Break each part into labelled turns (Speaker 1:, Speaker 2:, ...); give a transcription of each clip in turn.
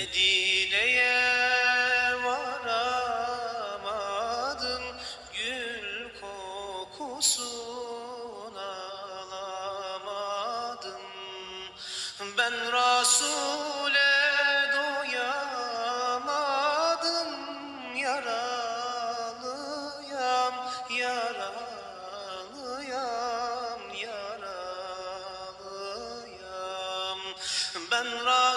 Speaker 1: Medine'ye varamadın Gül kokusunu alamadın. Ben Resul'e doyamadım Yaralıyam, yaralıyam, yaralıyam. Ben Resul'e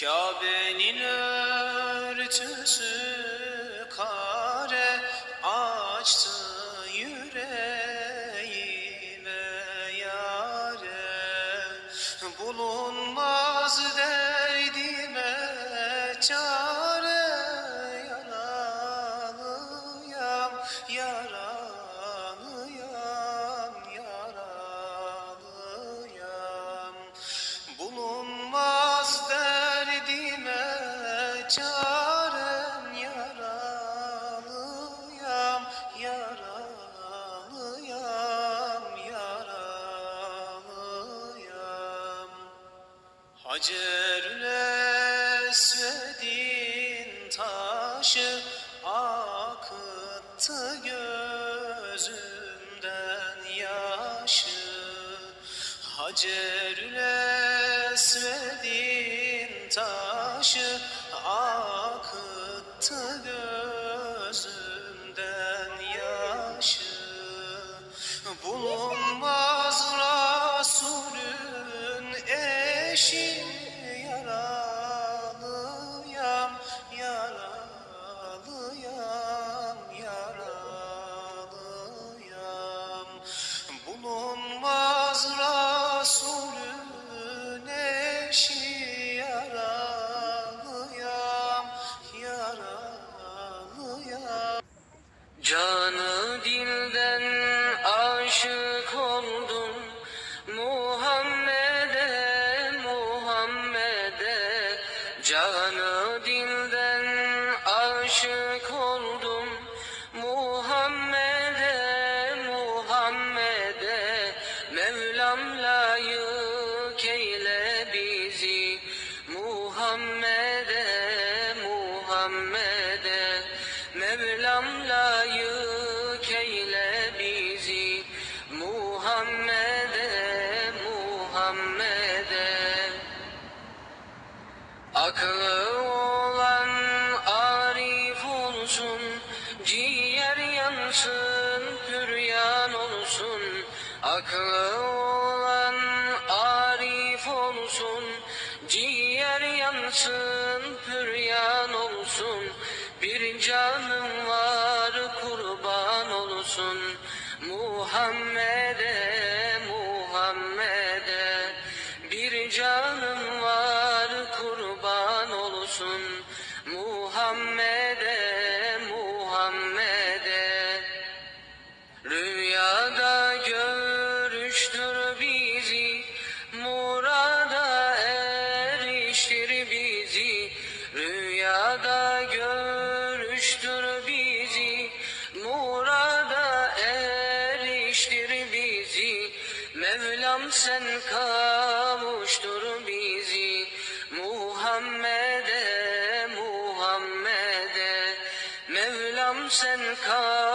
Speaker 1: Kabe'nin örtüsü kare açtı yüreğime yare Bulunmaz çarem Yaralıyam, yaralıyam, yaralıyam Hacerül Esved'in taşı akıttı gözümden yaşı. Hacerül Esved'in taşı akıttı gözümden yaşı Bulunmaz Resulün eşi yaralıyam, yaralıyam, yaralıyam. Bulunmaz Resulün eşi Dilden aşık oldum. Muhammed'e, Muhammed'e. Canı dilden aşık Muhammed'e Aklı olan arif olsun Ciğer yansın, püryan olsun. Aklı olan arif olsun Ciğer yansın, püryan olsun. Bir canım var kurban olsun. Muhammed'e, Mevlam sen kavuştur bizi, Muhammed'e, Muhammed'e. Mevlam sen kavuştur